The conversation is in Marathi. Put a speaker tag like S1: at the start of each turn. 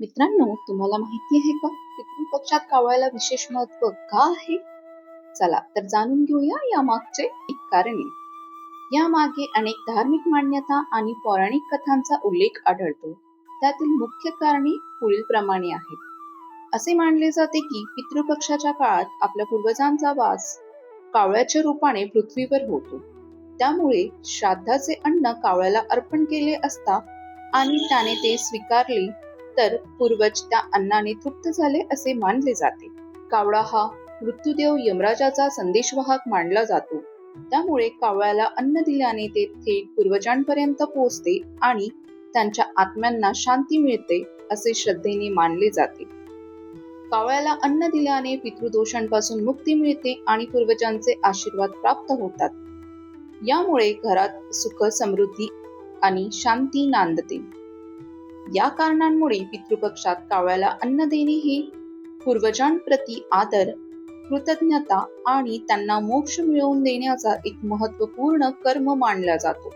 S1: मित्रांनो तुम्हाला माहिती आहे का? पितृपक्षात कावळ्याला विशेष महत्त्व का आहे? चला तर जाणून घेऊया या मागचे एक कारणे. यामागे अनेक धार्मिक मान्यता आणि पौराणिक कथांचा उल्लेख आढळतो. त्यातील मुख्य कारणे पुढील प्रमाणे आहेत. असे मानले जाते की पितृपक्षाच्या काळात आपल्या पूर्वजांचा वास कावळ्याच्या रूपाने पृथ्वीवर होतो. त्यामुळे श्राद्धाचे अन्न कावळ्याला अर्पण केले असता आणि त्याने ते स्वीकारले तर पूर्वज त्या अन्नाने तृप्त झाले असे मानले जाते. कावळा हा मृत्यूदेव यमराजाचा संदेशवाहक मानला जातो. त्यामुळे कावळ्याला अन्न दिल्याने ते थेट पूर्वजांपर्यंत पोहोचते आणि त्यांच्या आत्म्यांना शांती मिळते असे श्रद्धेने मानले जाते. कावळ्याला अन्न दिल्याने पितृदोषांपासून मुक्ती मिळते आणि पूर्वजांचे आशीर्वाद प्राप्त होतात. यामुळे घरात सुख समृद्धी आणि शांती नांदते. या कारणांमुळे पितृपक्षात कावळ्याला अन्न देणे हे पूर्वजांप्रती आदर कृतज्ञता आणि त्यांना मोक्ष मिळवून देण्याचा एक महत्त्वपूर्ण कर्म मानला जातो.